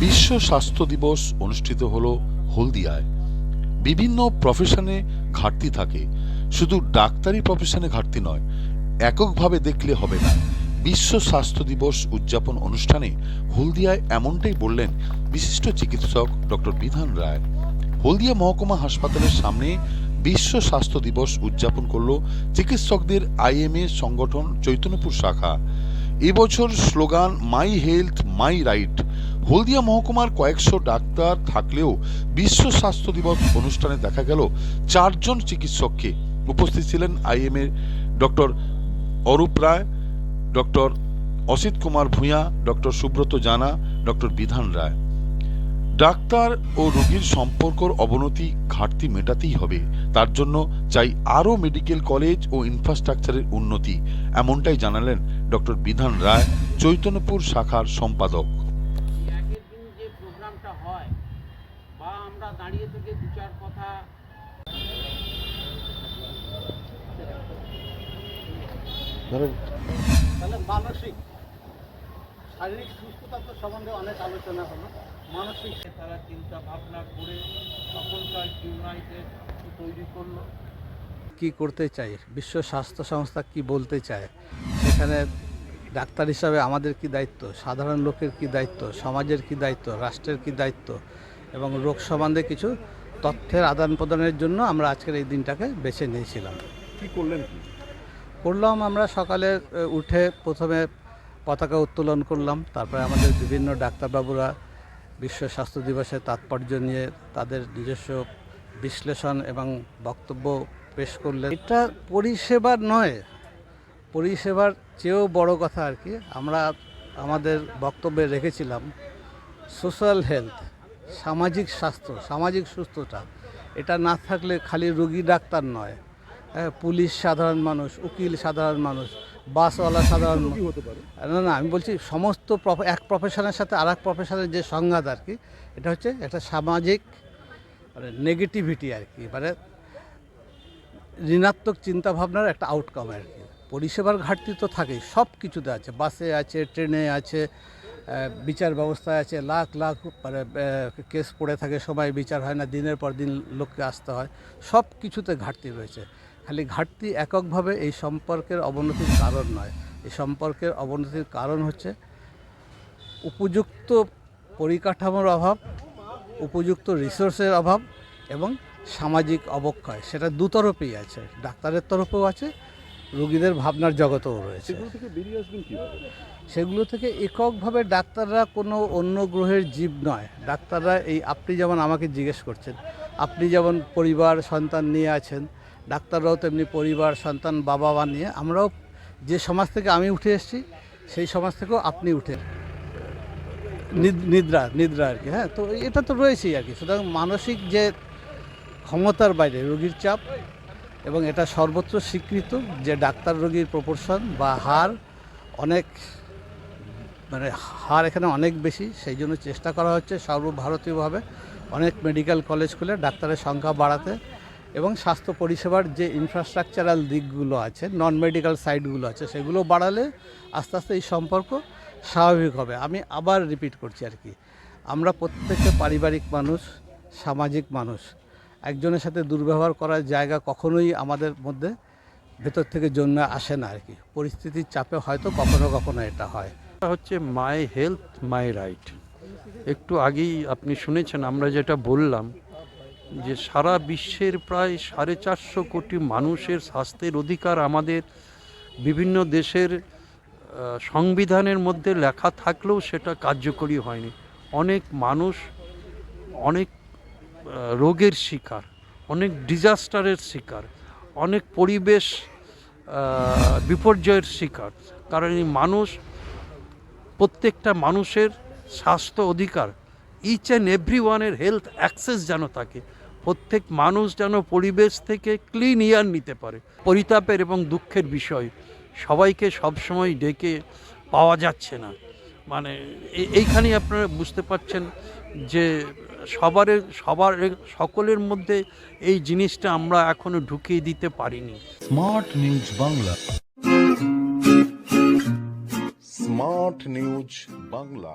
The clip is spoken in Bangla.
বিশ্ব স্বাস্থ্য দিবস অনুষ্ঠিত হলো হলদিয়ায়। বিভিন্ন প্রফেশনে ঘাটতি থাকে। শুধু ডাক্তারি প্রফেশনে ঘাটতি নয়, এককভাবে দেখলে হবে না। বিশ্ব স্বাস্থ্য দিবস উদযাপন অনুষ্ঠানে হলদিয়ায় এমনটাই বললেন বিশিষ্ট চিকিৎসক ডক্টর বিধান রায়। হলদিয়া মহকুমা হাসপাতালের সামনে বিশ্ব স্বাস্থ্য দিবস উদযাপন করল চিকিৎসকদের আইএমএ সংগঠন চৈতন্যপুর শাখা। এবছর slogan, my health, my right Haldia মহকুমার কয়েকশো ডাক্তার থাকলেও বিশ্ব স্বাস্থ্য দিবস অনুষ্ঠানে দেখা গেল চারজন চিকিৎসককে। উপস্থিত ছিলেন IMA doctor Arup Roy, doctor Asit Kumar Bhuiya, doctor Subrata Jana, doctor Bidhan রায়। ডাক্তার ও রোগীর সম্পর্কর অবনতি ঘাটতি মেটাতেই হবে। তার জন্য চাই আরও মেডিকেল কলেজ ও ইনফ্রাস্ট্রাকচারের উন্নতি এমনটাই জানালেন ডক্টর বিধান রায় চৈতন্যপুর শাখার সম্পাদক। আগের দিন যে প্রোগ্রামটা হয় বা আমরা দাঁড়িয়ে থেকে দু চার কথা তাহলে মানসিক। শারীরিক সুস্থতা তো সম্বন্ধে অনেক আলোচনা হলো। মানসিক তারা চিন্তা ভাবনা করে তখনকার ইউনাইটেড তৈরি করল। কি করতে চাই? বিশ্ব স্বাস্থ্য সংস্থা কি বলতে চায়? সেখানে ডাক্তার হিসাবে আমাদের কি দায়িত্ব? সাধারণ লোকের কি দায়িত্ব? সমাজের কি দায়িত্ব? রাষ্ট্রের কি দায়িত্ব? এবং রোগ সম্বন্ধে কিছু তথ্যের আদান প্রদানের জন্য আমরা আজকের এই দিনটাকে বেছে নিয়েছিলাম। কি করলেন কি? করলাম আমরা সকালে উঠে প্রথমে পতাকা উত্তোলন করলাম। তারপরে আমাদের বিভিন্ন ডাক্তারবাবুরা বিশ্ব স্বাস্থ্য দিবসের তাৎপর্য নিয়ে তাদের নিজস্ব বিশ্লেষণ এবং বক্তব্য পেশ করলেন। এটা পরিষেবার নয়, পরিষেবার চেয়েও বড় কথা আর কি। আমরা আমাদের বক্তব্যে রেখেছিলাম, সোশ্যাল হেলথ, সামাজিক স্বাস্থ্য, সামাজিক সুস্থতা, এটা না থাকলে খালি রুগী ডাক্তার নয়। হ্যাঁ পুলিশ সাধারণ মানুষ, উকিল সাধারণ মানুষ বাসওয়ালা সাধারণ না না আমি বলছি সমস্ত এক প্রফেশনের সাথে আর এক প্রফেশনের যে সংঘাত আর কি এটা হচ্ছে একটা সামাজিক মানে নেগেটিভিটি আর কি মানে ঋণাত্মক চিন্তাভাবনার একটা আউটকাম আর কি। পরিষেবার ঘাটতি তো থাকেই সব কিছুতে আছে বাসে আছে ট্রেনে আছে বিচার ব্যবস্থায় আছে লাখ লাখ মানে কেস পড়ে থাকে সময় বিচার হয় না দিনের পর দিন লোককে আসতে হয় সব কিছুতে ঘাটতি রয়েছে। খালি ঘাটতি এককভাবে এই সম্পর্কের অবনতির কারণ নয়। এই সম্পর্কের অবনতির কারণ হচ্ছে উপযুক্ত পরিকাঠামোর অভাব উপযুক্ত রিসোর্সের অভাব এবং সামাজিক অবক্ষয়। সেটা দুতরফেই আছে। ডাক্তারের তরফেও আছে রোগীদের ভাবনার জগতেও রয়েছে। সেগুলো থেকে এককভাবে ডাক্তাররা কোনো অন্য গ্রহের জীব নয়। ডাক্তাররা এই আপনি যেমন আমাকে জিজ্ঞেস করছেন আপনি যেমন পরিবার সন্তান নিয়ে আছেন ডাক্তাররাও তেমনি পরিবার, সন্তান বাবা মা নিয়ে আমরাও যে সমাজ থেকে আমি উঠে এসেছি, সেই সমাজ থেকেও আপনি উঠে নিদ- নিদ্রা নিদ্রা আর কি হ্যাঁ? তো এটা তো রয়েছেই আর কি। সুতরাং মানসিক যে ক্ষমতার বাইরে, রোগীর চাপ এবং এটা সর্বত্র স্বীকৃত যে ডাক্তার রোগীর প্রপোর্শন বা হার অনেক মানে হার এখানে অনেক বেশি, সেই জন্য চেষ্টা করা হচ্ছে সর্বভারতীয়ভাবে। অনেক মেডিকেল কলেজ খুলে ডাক্তারের সংখ্যা বাড়াতে। এবং স্বাস্থ্য পরিষেবার যে ইনফ্রাস্ট্রাকচারাল দিকগুলো আছে নন মেডিকেল সাইটগুলো আছে, সেগুলো বাড়ালে আস্তে আস্তে এই সম্পর্ক স্বাভাবিক হবে। আমি আবার রিপিট করছি আর কি। আমরা প্রত্যেকে পারিবারিক মানুষ, সামাজিক মানুষ। একজনের সাথে দুর্ব্যবহার করার জায়গা কখনোই আমাদের মধ্যে ভেতর থেকে জন্মে আসে না আর কি। পরিস্থিতির চাপে হয়তো কখনো কখনো এটা হয়। হচ্ছে মাই হেলথ মাই রাইট একটু আগেই আপনি শুনেছেন, আমরা যেটা বললাম যে সারা বিশ্বের প্রায় সাড়ে চারশো কোটি মানুষের স্বাস্থ্যের অধিকার আমাদের বিভিন্ন দেশের সংবিধানের মধ্যে লেখা থাকলেও সেটা কার্যকরী হয়নি। অনেক মানুষ অনেক রোগের শিকার, অনেক ডিজাস্টারের শিকার, অনেক পরিবেশ বিপর্যয়ের শিকার। কারণ এই মানুষ, প্রত্যেকটা মানুষের স্বাস্থ্য অধিকার ইচ অ্যান্ড এভরি ওয়ানের হেলথ অ্যাক্সেস যেন থাকে। প্রত্যেক মানুষ যেন পরিবেশ থেকে ক্লিন এয়ার নিতে পারে। পরিতাপের এবং দুঃখের বিষয়। সবাইকে সবসময় ডেকে পাওয়া যাচ্ছে না। মানে এইখানেই আপনারা বুঝতে পারছেন যে সবার সবার, সকলের মধ্যে এই জিনিসটা আমরা এখনও ঢুকিয়ে দিতে পারিনি। Smart News Bangla. Smart News Bangla.